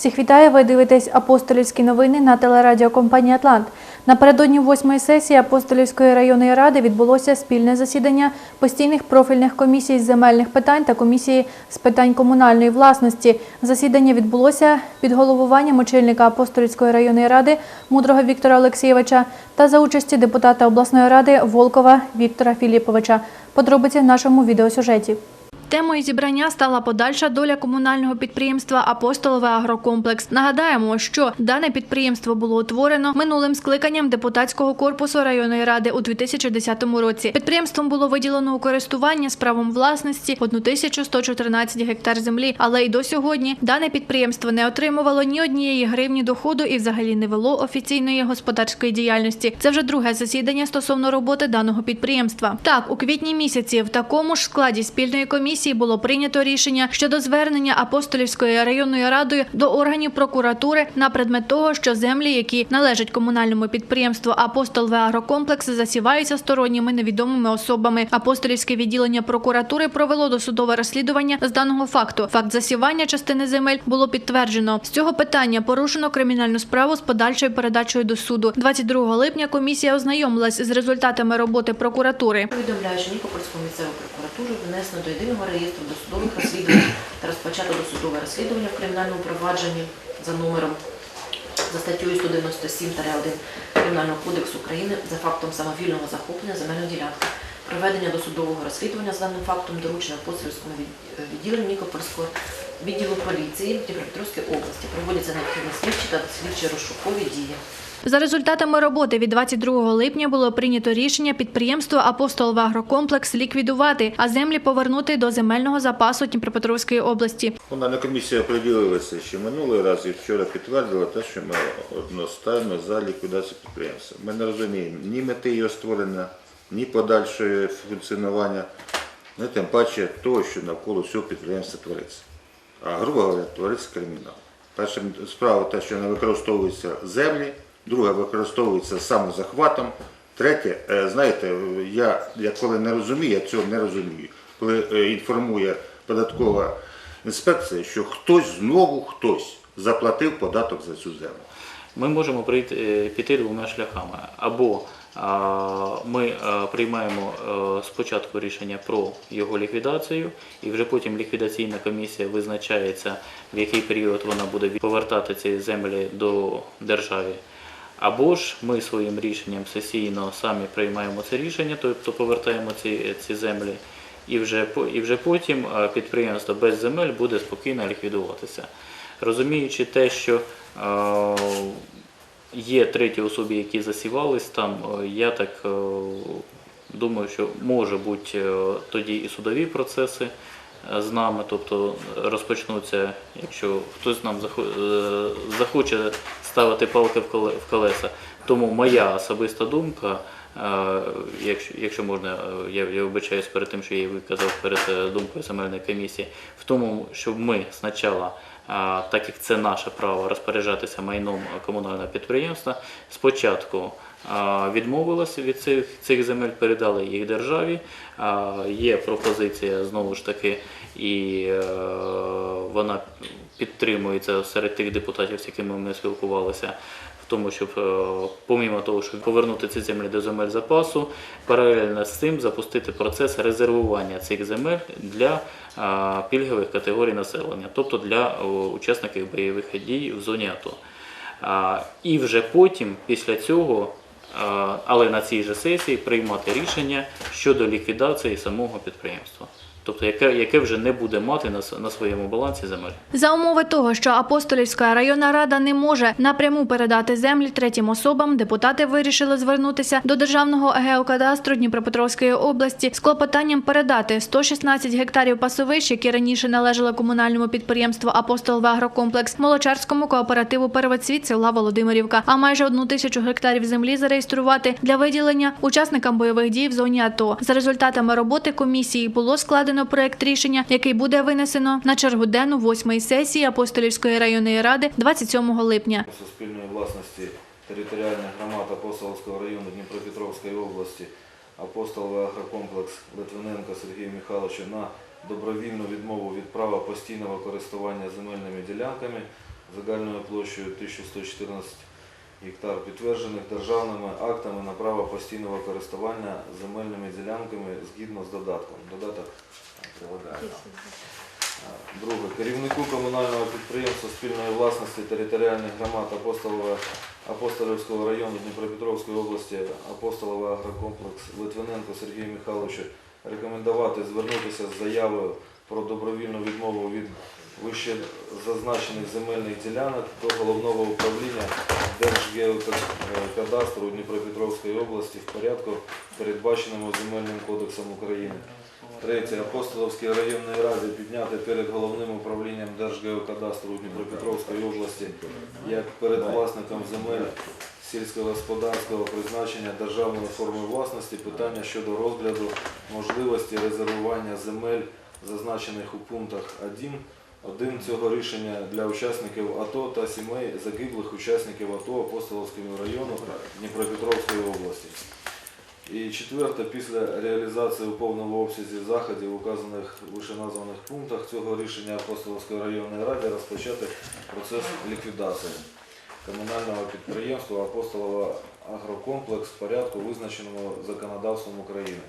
Всіх вітаю, ви дивитесь апостолівські новини на телерадіокомпанії Атлант. Напередодні восьмої сесії апостолівської районної ради відбулося спільне засідання постійних профільних комісій з земельних питань та комісії з питань комунальної власності. Засідання відбулося під головуванням очільника апостолівської районної ради мудрого Віктора Олексійовича та за участі депутата обласної ради Волкова Віктора Філіповича. Подробиці в нашому відеосюжеті. Темою зібрання стала подальша доля комунального підприємства Апостолове агрокомплекс. Нагадаємо, що дане підприємство було утворено минулим скликанням депутатського корпусу районної ради у 2010 році. Підприємством було виділено у користування з правом власності 1114 гектар землі, але й до сьогодні дане підприємство не отримувало ні однієї гривні доходу і взагалі не вело офіційної господарської діяльності. Це вже друге засідання стосовно роботи даного підприємства. Так, у квітні місяці в такому ж складі спільної комісії було прийнято рішення щодо звернення апостолівської районної радою до органів прокуратури на предмет того, що землі, які належать комунальному підприємству Апостол агрокомплекс, засіваються сторонніми невідомими особами. Апостолівське відділення прокуратури провело досудове розслідування з даного факту. Факт засівання частини земель було підтверджено. З цього питання порушено кримінальну справу з подальшою передачею до суду. 22 липня комісія ознайомилась з результатами роботи прокуратури. Повідомляю, що Нікопольську місцеву прокуратуру внесено до єдиного реєстру досудових розслідувань та розпочато досудове розслідування в кримінальному провадженні за номером за статтею 197-1 Кримінального кодексу України за фактом самовільного захоплення земельної ділянки. Проведення досудового розслідування з даним фактом доручено Апостольському від- відділенню Нікопольського відділу поліції Дніпропетровської області. Проводяться необхідні слідчі та слідчі розшукові дії. За результатами роботи від 22 липня було прийнято рішення підприємство Апостол агрокомплекс ліквідувати, а землі повернути до земельного запасу Дніпропетровської області. Комунальна комісія приділилася ще минулий раз і вчора підтвердила те, що ми одностайно за ліквідацію підприємства. Ми не розуміємо ні мети його створення, ні подальшого функціонування, не тим паче того, що навколо всього підприємства твориться. А грубо говоря, твориться кримінал. Перша справа те, що не використовуються землі, друга використовується самозахватом. Третє, е, знаєте, я, я коли не розумію, я цього не розумію. Коли е, інформує податкова інспекція, що хтось знову хтось заплатив податок за цю землю. Ми можемо прийти, е, піти двома шляхами. Або ми приймаємо спочатку рішення про його ліквідацію, і вже потім ліквідаційна комісія визначається, в який період вона буде повертати ці землі до держави. Або ж ми своїм рішенням сесійно самі приймаємо це рішення, тобто повертаємо ці, ці землі, і вже, і вже потім підприємство без земель буде спокійно ліквідуватися. Розуміючи те, що е, є треті особи, які засівались там, я так е, думаю, що може бути тоді і судові процеси з нами, тобто розпочнуться, якщо хтось нам е, захоче ставити палки в колеса. Тому моя особиста думка, е, якщо, можна, е, я, я вибачаюсь перед тим, що я виказав перед е, думкою земельної комісії, в тому, щоб ми спочатку, так як це наше право розпоряджатися майном комунального підприємства, спочатку а, відмовилися від цих, цих земель, передали їх державі. Є пропозиція знову ж таки, і е, вона підтримується серед тих депутатів, з якими ми спілкувалися. В тому, щоб е, помімо того, щоб повернути ці землі до земель запасу, паралельно з цим запустити процес резервування цих земель для е, пільгових категорій населення, тобто для учасників бойових дій в зоні АТО. І вже потім, після цього, але на цій же сесії, приймати рішення щодо ліквідації самого підприємства, тобто яке, яке вже не буде мати на, на своєму балансі земель. За умови того, що Апостолівська районна рада не може напряму передати землі третім особам, депутати вирішили звернутися до Державного геокадастру Дніпропетровської області з клопотанням передати 116 гектарів пасовищ, які раніше належали комунальному підприємству Апостол агрокомплекс Молочарському кооперативу Первоцвіт села Володимирівка, а майже одну тисячу гектарів землі зареєструвати для виділення учасникам бойових дій в зоні АТО. За результатами роботи комісії було складено проект рішення, який буде винесено на чергу денну восьмої сесії Апостолівської районної ради 27 липня. Суспільної власності територіальних громад Апостолівського району Дніпропетровської області Апостоловий агрокомплекс Литвиненка Сергія Михайловича на добровільну відмову від права постійного користування земельними ділянками загальною площею 1114 гектар, підтверджених державними актами на право постійного користування земельними ділянками згідно з додатком. Додаток там. Друге. Керівнику комунального підприємства спільної власності територіальних громад Апостолівського району Дніпропетровської області Апостоловий агрокомплекс Литвиненко Сергію Михайловичу рекомендувати звернутися з заявою про добровільну відмову від вище зазначених земельних ділянок до головного управління Держгеокадастру Дніпропетровської області в порядку, передбаченому Земельним кодексом України. Третє. Апостоловській районній раді підняти перед головним управлінням Держгеокадастру Дніпропетровської області як перед власником земель сільськогосподарського призначення державної форми власності питання щодо розгляду можливості резервування земель, зазначених у пунктах 1, один цього рішення для учасників АТО та сімей загиблих учасників АТО Апостоловського району Дніпропетровської області. І четверте, після реалізації у повному обсязі заходів, указаних в вищеназваних пунктах цього рішення Апостолівської районної ради розпочати процес ліквідації комунального підприємства Апостолова агрокомплекс в порядку, визначеному законодавством України.